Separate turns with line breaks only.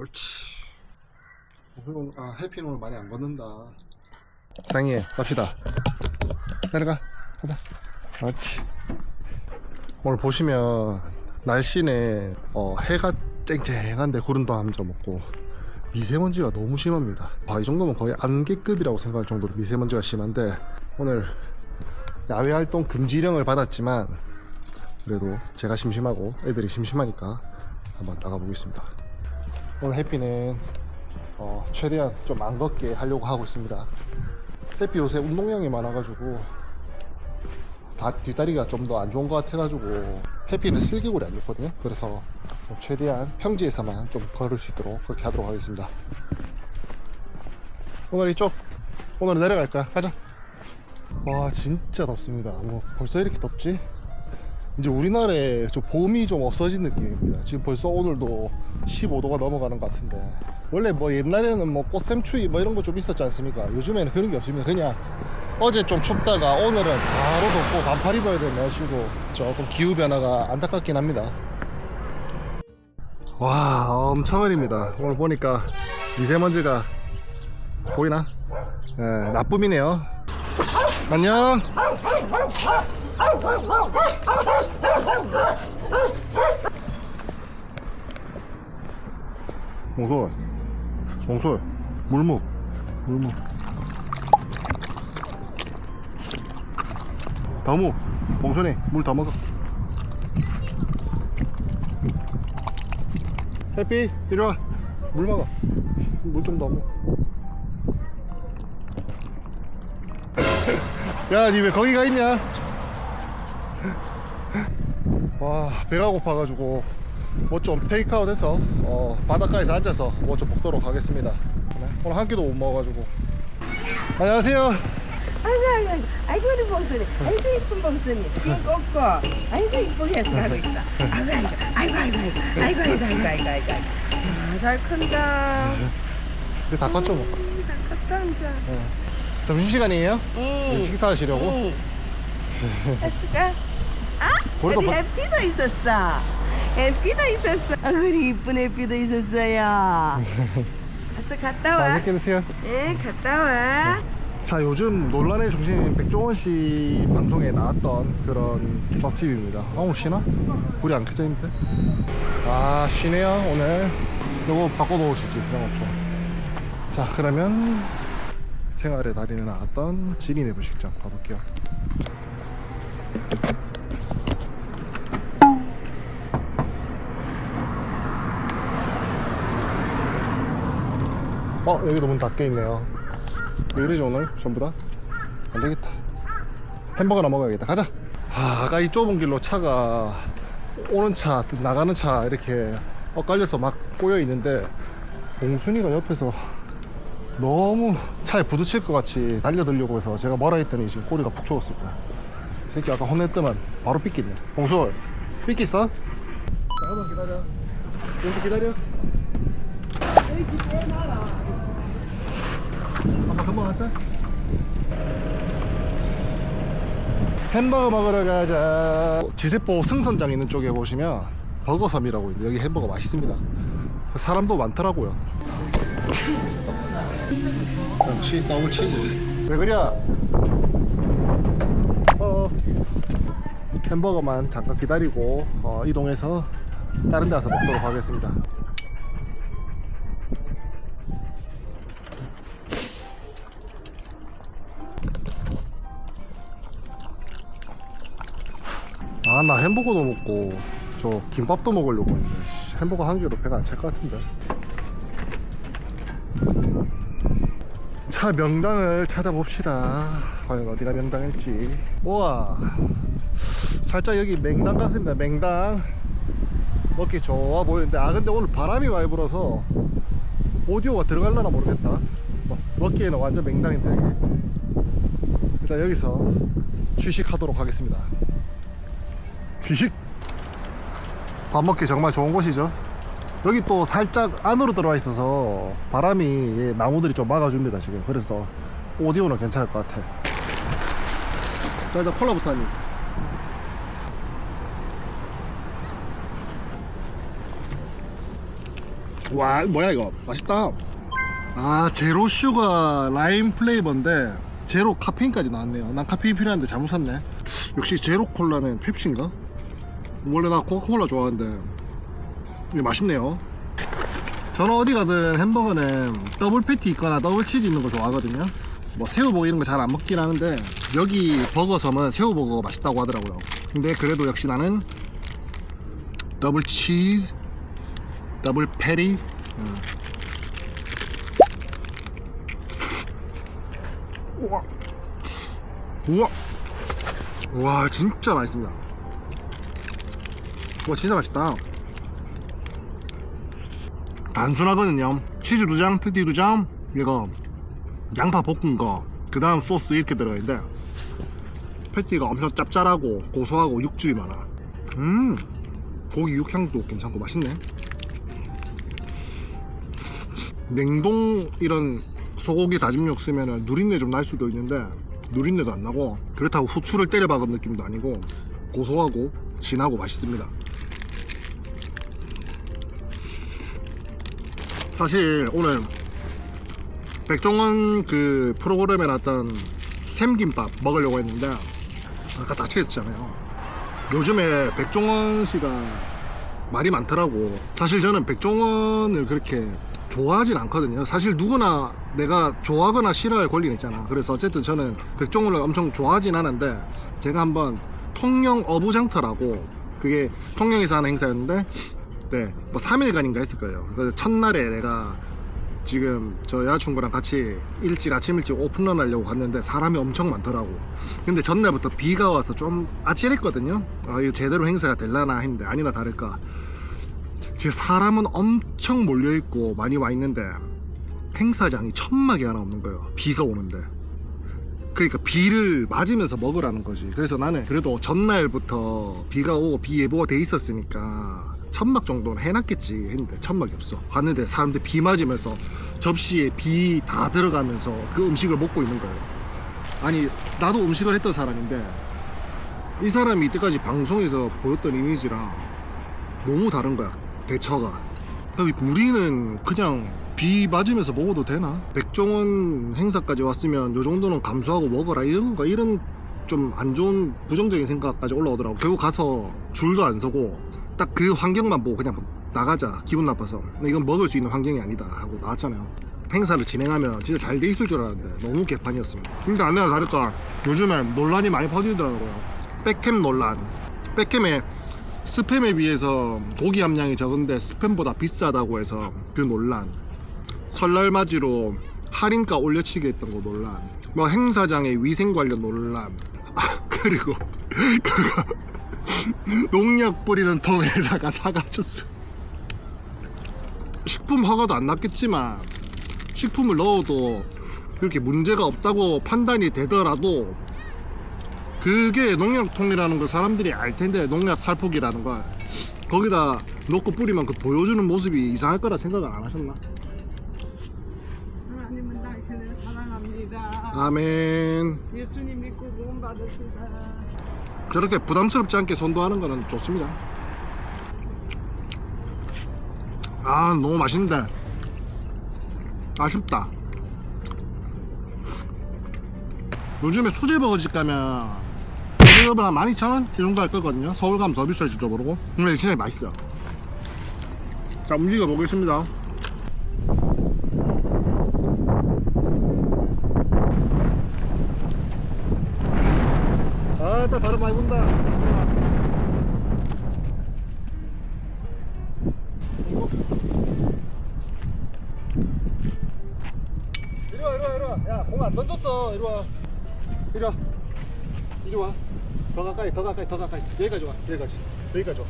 옳지. 오늘, 아, 해피는 오늘 많이 안 걷는다.
상희해 갑시다. 내려가. 가자. 그렇지. 오늘 보시면 날씨는 어, 해가 쨍쨍한데 구름도 한점 없고 미세먼지가 너무 심합니다. 아, 이 정도면 거의 안개급이라고 생각할 정도로 미세먼지가 심한데 오늘 야외 활동 금지령을 받았지만 그래도 제가 심심하고 애들이 심심하니까 한번 나가보겠습니다 오늘 해피는 어, 최대한 좀 안 걷게 하려고 하고 있습니다. 해피 요새 운동량이 많아가지고 다 뒷다리가 좀 더 안 좋은 것 같아가지고 해피는 슬개골이 안 좋거든요. 그래서 좀 최대한 평지에서만 좀 걸을 수 있도록 그렇게 하도록 하겠습니다. 오늘 이쪽 오늘 내려갈 거야 가자. 와 진짜 덥습니다. 뭐 벌써 이렇게 덥지? 이제 우리나라에 좀 봄이 좀 없어진 느낌입니다. 지금 벌써 오늘도 15도가 넘어가는 것 같은데. 원래 뭐 옛날에는 뭐 꽃샘추위 뭐 이런 거 좀 있었지 않습니까? 요즘에는 그런 게 없습니다. 그냥 어제 좀 춥다가 오늘은 바로 덥고 반팔 입어야 되는 날씨고 조금 기후변화가 안타깝긴 합니다. 와, 엄청 흐립니다. 오늘 보니까 미세먼지가 보이나? 예, 나쁨이네요. 안녕. 봉솔. 봉솔. 물묵. 물묵. 더무 봉솔이 물더 먹어. 해피 이리 와 물 먹어. 물 좀 더 먹어. 야니 왜 거기 가 있냐? 와 배가 고파가지고 뭐 좀 테이크아웃해서 어, 바닷가에서 앉아서 뭐 좀 먹도록 하겠습니다. 네, 오늘 한 끼도 못 먹어가지고. 안녕하세요.
아이고 아이고 아이고. 우리 봉순이. 아이고 이쁜 봉순이. 핑 꽂고. 아이고 이쁘게 해서 가고 있어. 아이고 아이고. 아이고 아이고 아이고. 아이고 아이고 아이고 아이고 아이고. 아잘 큰다.
이제 다 컸죠 뭐.
다 컸다 이제.
점심시간이에요?
응.
식사하시려고?
응. 했을까? 아?
우리 바-
해피도 있었어 해피도 있었어. 아 우리 이쁜 해피도 있었어요. 가서 갔다 와.
맛있게 드세요.
예, 갔다 와.
자 요즘 논란의 중심 백종원 씨 방송에 나왔던 그런 김밥집입니다. 아 오늘 쉬나? 불이 안 켜져 있는데? 아 쉬네요 오늘. 요거 바꿔놓으시지 영업중 자 그러면 생활의 달인에 나왔던 지리내 부식장 가볼게요 어 여기도 문 닫혀 있네요. 왜 이러지 오늘? 전부 다? 안 되겠다. 햄버거나 먹어야겠다. 가자. 아, 아까 이 좁은 길로 차가 오는 차 나가는 차 이렇게 엇갈려서 막 꼬여 있는데 봉순이가 옆에서 너무 차에 부딪힐 것 같이 달려들려고 해서 제가 뭐라 했더니 지금 꼬리가 푹 죽었습니다. 이 새끼 아까 혼냈더만 바로 삐끼네. 봉순 삐끼 있어? 잠깐만 기다려. 여기서 기다려 한번 하자. 햄버거 먹으러 가자. 지세포 승선장 있는 쪽에 보시면 버거섬이라고 있는데 여기 햄버거 맛있습니다. 사람도 많더라고요.
역시 더블 치즈.
왜 그래? 어. 햄버거만 잠깐 기다리고 어, 이동해서 다른 데 가서 먹도록 하겠습니다. 나 햄버거도 먹고 저 김밥도 먹으려고 했는데 씨, 햄버거 한 개로 배가 안 찰 것 같은데. 차 명당을 찾아봅시다. 과연 어디가 명당일지. 우와. 살짝 여기 맹당 같습니다. 맹당. 먹기 좋아 보이는데, 아, 근데 오늘 바람이 많이 불어서 오디오가 들어갈려나 모르겠다. 뭐, 먹기에는 완전 맹당인데. 일단 여기서 취식하도록 하겠습니다. 취식! 밥 먹기 정말 좋은 곳이죠. 여기 또 살짝 안으로 들어와 있어서 바람이 예, 나무들이 좀 막아줍니다 지금. 그래서 오디오는 괜찮을 것 같아. 자 일단 콜라부터 하니 와 뭐야 이거? 맛있다. 아 제로 슈가 라임 플레이버인데 제로 카페인까지 나왔네요. 난 카페인 필요한데 잘못 샀네. 역시 제로 콜라는 펩시인가? 원래 나 코카콜라 좋아하는데 이게 맛있네요. 저는 어디 가든 햄버거는 더블 패티 있거나 더블 치즈 있는 거 좋아하거든요. 뭐 새우버거 이런 거 잘 안 먹긴 하는데 여기 버거섬은 새우버거가 맛있다고 하더라고요. 근데 그래도 역시 나는 더블 치즈 더블 패티. 우와. 우와. 와 진짜 맛있습니다 와 진짜 맛있다. 단순하거든요. 치즈 두장 패티 두장 이거 양파 볶은 거그 다음 소스 이렇게 들어있는데 패티가 엄청 짭짤하고 고소하고 육즙이 많아. 음 고기 육향도 괜찮고 맛있네. 냉동 이런 소고기 다짐육 쓰면 누린내 좀 날 수도 있는데 누린내도 안 나고 그렇다고 후추를 때려 박은 느낌도 아니고 고소하고 진하고 맛있습니다 사실 오늘 백종원 그 프로그램에 나왔던 샘김밥 먹으려고 했는데 아까 다치했잖아요. 요즘에 백종원 씨가 말이 많더라고. 사실 저는 백종원을 그렇게 좋아하진 않거든요. 사실 누구나 내가 좋아하거나 싫어할 권리는 있잖아. 그래서 어쨌든 저는 백종원을 엄청 좋아하진 않은데 제가 한번 통영 어부장터라고 그게 통영에서 하는 행사였는데 네, 뭐 3일간인가 했을 거예요. 그래서 첫날에 내가 지금 저 여자친구랑 같이 일찍 아침 일찍 오픈런 하려고 갔는데 사람이 엄청 많더라고. 근데 전날부터 비가 와서 좀 아찔했거든요. 아 이거 제대로 행사가 될라나 했는데 아니나 다를까. 지금 사람은 엄청 몰려있고 많이 와 있는데 행사장이 천막이 하나 없는 거예요. 비가 오는데. 그러니까 비를 맞으면서 먹으라는 거지. 그래서 나는 그래도 전날부터 비가 오고 비 예보가 돼 있었으니까 천막 정도는 해놨겠지. 했는데 천막이 없어. 갔는데 사람들 비 맞으면서 접시에 비 다 들어가면서 그 음식을 먹고 있는 거예요. 아니 나도 음식을 했던 사람인데 이 사람이 이때까지 방송에서 보였던 이미지랑 너무 다른 거야 대처가. 여기 우리는 그냥 비 맞으면서 먹어도 되나? 백종원 행사까지 왔으면 요 정도는 감수하고 먹어라 이런 거 이런 좀 안 좋은 부정적인 생각까지 올라오더라고. 결국 가서 줄도 안 서고 딱 그 환경만 보고 그냥 나가자. 기분 나빠서. 근데 이건 먹을 수 있는 환경이 아니다 하고 나왔잖아요. 행사를 진행하면 진짜 잘 돼 있을 줄 알았는데 너무 개판이었습니다. 근데 아내가 다를까 요즘에 논란이 많이 퍼지더라고요. 백캠 논란. 백캠에 스팸에 비해서 고기 함량이 적은데 스팸보다 비싸다고 해서 그 논란. 설날 맞이로 할인가 올려치기 했던 거 논란. 뭐 행사장의 위생 관련 논란. 아 그리고 그거 농약 뿌리는 통에다가 주스 식품 허가도 안 났겠지만 식품을 넣어도 그렇게 문제가 없다고 판단이 되더라도 그게 농약통이라는 걸 사람들이 알 텐데 농약 살포기라는 걸 거기다 넣고 뿌리면 그 보여주는 모습이 이상할 거라 생각을 안 하셨나?
하나님은 당신을 사랑합니다.
아멘.
예수님 믿고 구원 받으시다.
저렇게 부담스럽지 않게 선도하는 거는 좋습니다. 아 너무 맛있는데. 아쉽다. 요즘에 수제버거집 가면 수제버거 한 12,000원? 이 정도 할 거거든요. 서울 가면 더 비쌀지도 모르고. 근데 진짜 맛있어요. 자 움직여 보겠습니다 아따 바로 많이 본다 이리 와 이리 와 이리 와 야 공 안 던졌어. 이리 와. 이리 와. 이리 와 더 가까이 더 가까이 더 가까이. 여기까지 와 여기까지. 여기까지 와